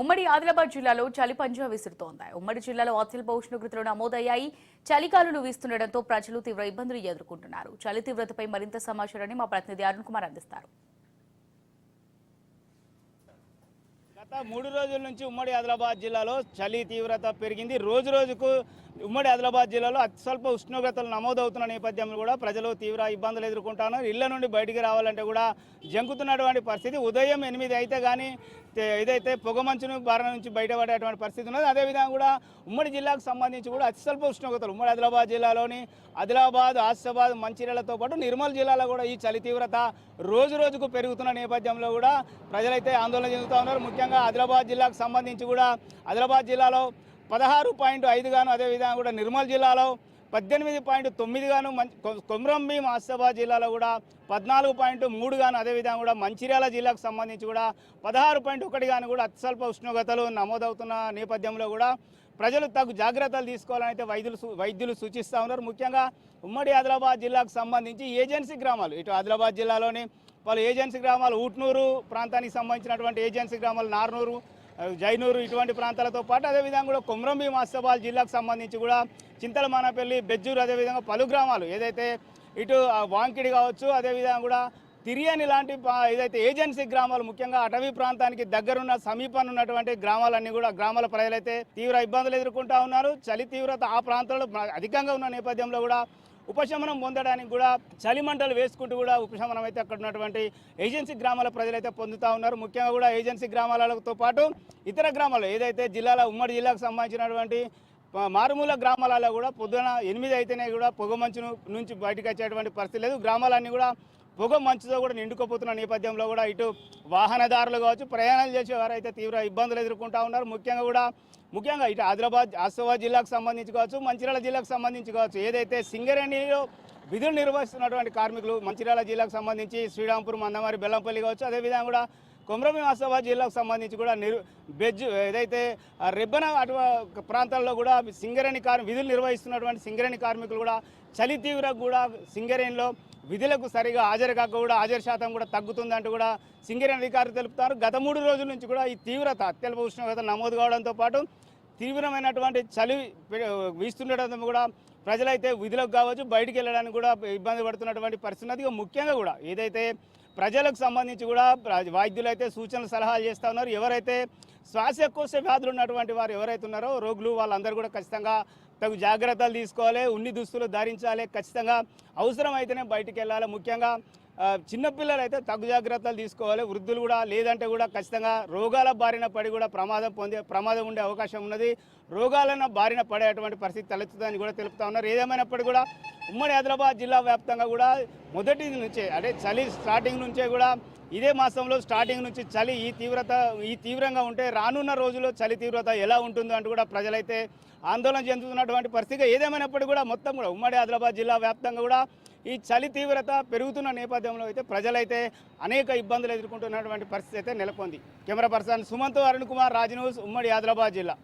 ఉమ్మడి ఆదిలాబాద్ జిల్లాలో చలి పంజా విసురుతోంది. ఉమ్మడి జిల్లాలో అత్యల్ప ఉష్ణోగ్రతలు నమోదయ్యాయి. చలికాలులు వీస్తుండటంతో ప్రజలు తీవ్ర ఇబ్బందులు ఎదుర్కొంటున్నారు. చలి తీవ్రతపై మరింత సమాచారాన్ని మా ప్రతినిధి అరుణ్ కుమార్ అందిస్తారు. గత మూడు రోజుల నుంచి ఉమ్మడి ఆదిలాబాద్ జిల్లాలో చలి తీవ్రత పెరిగింది. రోజు రోజుకు ఉమ్మడి ఆదిలాబాద్ జిల్లాలో అత్యల్ప ఉష్ణోగ్రతలు నమోదవుతున్న నేపథ్యంలో కూడా ప్రజలు తీవ్ర ఇబ్బందులు ఎదుర్కొంటున్నారు. ఇళ్ళ నుండి బయటికి రావాలంటే కూడా జంకుతున్నటువంటి పరిస్థితి. ఉదయం ఎనిమిది అయితే కానీ ఏదైతే పొగమంచును బారిన నుంచి బయటపడేటువంటి పరిస్థితి ఉన్నది అదేవిధంగా కూడా ఉమ్మడి జిల్లాకు సంబంధించి కూడా అత్యల్ప ఉష్ణోగ్రతలు. ఉమ్మడి ఆదిలాబాద్ జిల్లాలోని ఆదిలాబాద్ ఆసిఫాబాద్ మంచిర్యాలతో పాటు నిర్మల్ జిల్లాలో కూడా ఈ చలి తీవ్రత రోజు రోజుకు పెరుగుతున్న నేపథ్యంలో కూడా ప్రజలైతే ఆందోళన చెందుతూ ఉన్నారు. ముఖ్యంగా ఆదిలాబాద్ జిల్లాకు సంబంధించి కూడా ఆదిలాబాద్ జిల్లాలో పదహారు పాయింట్ ఐదుగాను అదేవిధంగా కూడా నిర్మల్ జిల్లాలో పద్దెనిమిది పాయింట్ తొమ్మిదిగాను మంచి కొ- ఆసిఫాబాద్ జిల్లాలో కూడా పద్నాలుగు పాయింట్ మూడుగాను అదేవిధంగా కూడా మంచిర్యాల జిల్లాకు సంబంధించి కూడా పదహారు పాయింట్ ఒకటి గాను కూడా అత్యల్ప ఉష్ణోగ్రతలు నమోదవుతున్న నేపథ్యంలో కూడా ప్రజలు తగు జాగ్రత్తలు తీసుకోవాలని అయితే వైద్యులు వైద్యులు సూచిస్తూ ఉన్నారు. ముఖ్యంగా ఉమ్మడి ఆదిలాబాద్ జిల్లాకు సంబంధించి ఏజెన్సీ గ్రామాలు ఇటు ఆదిలాబాద్ జిల్లాలోని పలు ఏజెన్సీ గ్రామాలు ఊట్నూరు ప్రాంతానికి సంబంధించినటువంటి ఏజెన్సీ గ్రామాలు నార్నూరు జైనూరు ఇటువంటి ప్రాంతాలతో పాటు అదేవిధంగా కూడా కొమ్రంభీం మాస్తబాల్ జిల్లాకు సంబంధించి కూడా చింతలమానపల్లి బెజ్జూరు అదేవిధంగా పలు గ్రామాలు ఏదైతే ఇటు వాంకిడి కావచ్చు అదేవిధంగా కూడా తిరియని లాంటి ఏదైతే ఏజెన్సీ గ్రామాలు ముఖ్యంగా అటవీ ప్రాంతానికి దగ్గరున్న సమీపాన్ని ఉన్నటువంటి గ్రామాలన్నీ కూడా గ్రామాల ప్రజలైతే తీవ్ర ఇబ్బందులు ఎదుర్కొంటూ ఉన్నారు. చలి తీవ్రత ఆ ప్రాంతంలో అధికంగా ఉన్న నేపథ్యంలో కూడా ఉపశమనం పొందడానికి కూడా చలిమంటలు వేసుకుంటూ కూడా ఉపశమనం అయితే అక్కడ ఉన్నటువంటి ఏజెన్సీ గ్రామాల ప్రజలైతే పొందుతూ ఉన్నారు. ముఖ్యంగా కూడా ఏజెన్సీ గ్రామాలతో పాటు ఇతర గ్రామాలు ఏదైతే జిల్లాల ఉమ్మడి జిల్లాకు సంబంధించినటువంటి మారుమూల గ్రామాలలో కూడా పొద్దున ఎనిమిది అయితేనే కూడా పొగ మంచు నుంచి బయటకు వచ్చేటువంటి పరిస్థితి లేదు. గ్రామాలన్నీ కూడా పొగ మంచుతో కూడా నిండుకోపోతున్న నేపథ్యంలో కూడా ఇటు వాహనదారులు కావచ్చు ప్రయాణాలు చేసేవారు అయితే తీవ్ర ఇబ్బందులు ఎదుర్కొంటూ ఉన్నారు. ముఖ్యంగా కూడా ముఖ్యంగా ఇటు ఆదిలాబాద్ ఆసిఫాబాద్ జిల్లాకు సంబంధించి కావచ్చు మంచిర్యాల జిల్లాకు సంబంధించి కావచ్చు ఏదైతే సింగరేణిలో విధులు నిర్వహిస్తున్నటువంటి కార్మికులు మంచిర్యాల జిల్లాకు సంబంధించి శ్రీరాంపూర్ మందమారి బెల్లంపల్లి కావచ్చు అదేవిధంగా కూడా కొమరభీం ఆసిఫాబాద్ జిల్లాకు సంబంధించి కూడా నిరు బెజ్ ఏదైతే రెబ్బన అటు ప్రాంతాల్లో కూడా సింగరేణి కార్ విధులు నిర్వహిస్తున్నటువంటి సింగరేణి కార్మికులు కూడా చలి తీవ్ర కూడా సింగరేణిలో విధులకు సరిగా హాజరు కాక కూడా హాజరు శాతం కూడా తగ్గుతుందంటూ కూడా సింగరేణి అధికారులు తెలుపుతారు. గత మూడు రోజుల నుంచి కూడా ఈ తీవ్రత అత్యల్ప ఉష్ణోగ్రత నమోదు కావడంతో పాటు తీవ్రమైనటువంటి చలి పె- వీస్తుండటం కూడా ప్రజలైతే విధులకు కావచ్చు బయటికి వెళ్ళడానికి కూడా ఇబ్బంది పడుతున్నటువంటి పరిస్థితి ఉన్నది. ముఖ్యంగా కూడా ఏదైతే ప్రజలకు సంబంధించి కూడా వైద్యులు అయితే సూచనలు సలహాలు చేస్తూ ఉన్నారు. ఎవరైతే శ్వాసకోశ వ్యాధులు ఉన్నటువంటి వారు ఎవరైతే ఉన్నారో రోగులు వాళ్ళందరూ కూడా ఖచ్చితంగా తగు జాగ్రత్తలు తీసుకోవాలి ఉన్ని దుస్తులు ధరించాలి. ఖచ్చితంగా అవసరమైతేనే బయటికి వెళ్ళాలి. ముఖ్యంగా చిన్నపిల్లలు అయితే తగు జాగ్రత్తలు తీసుకోవాలి. వృద్ధులు కూడా లేదంటే కూడా ఖచ్చితంగా రోగాల బారిన పడి కూడా ప్రమాదం పొందే ప్రమాదం ఉండే అవకాశం ఉన్నది. రోగాలన్న బారిన పడేటువంటి పరిస్థితి తలెత్తుతుందని కూడా తెలుపుతా ఉన్నారు. ఏదేమైనప్పటికీ కూడా ఉమ్మడి హైదరాబాద్ జిల్లా వ్యాప్తంగా కూడా మొదటి నుంచే అంటే చలి స్టార్టింగ్ నుంచే కూడా ఇదే మాసంలో స్టార్టింగ్ నుంచి చలి ఈ తీవ్రత ఈ తీవ్రంగా ఉంటే రానున్న రోజుల్లో చలి తీవ్రత ఎలా ఉంటుందో అంటూ కూడా ప్రజలైతే ఆందోళన చెందుతున్నటువంటి పరిస్థితి. ఏదేమైనప్పటికీ కూడా మొత్తం కూడా ఉమ్మడి ఆదిలాబాద్ జిల్లా వ్యాప్తంగా కూడా ఈ చలి తీవ్రత పెరుగుతున్న నేపథ్యంలో అయితే ప్రజలైతే అనేక ఇబ్బందులు ఎదుర్కొంటున్నటువంటి పరిస్థితి అయితే నెలకొంది. Camera person Sumanth Arun Kumar Raj news ఉమ్మడి ఆదిలాబాద్ జిల్లా.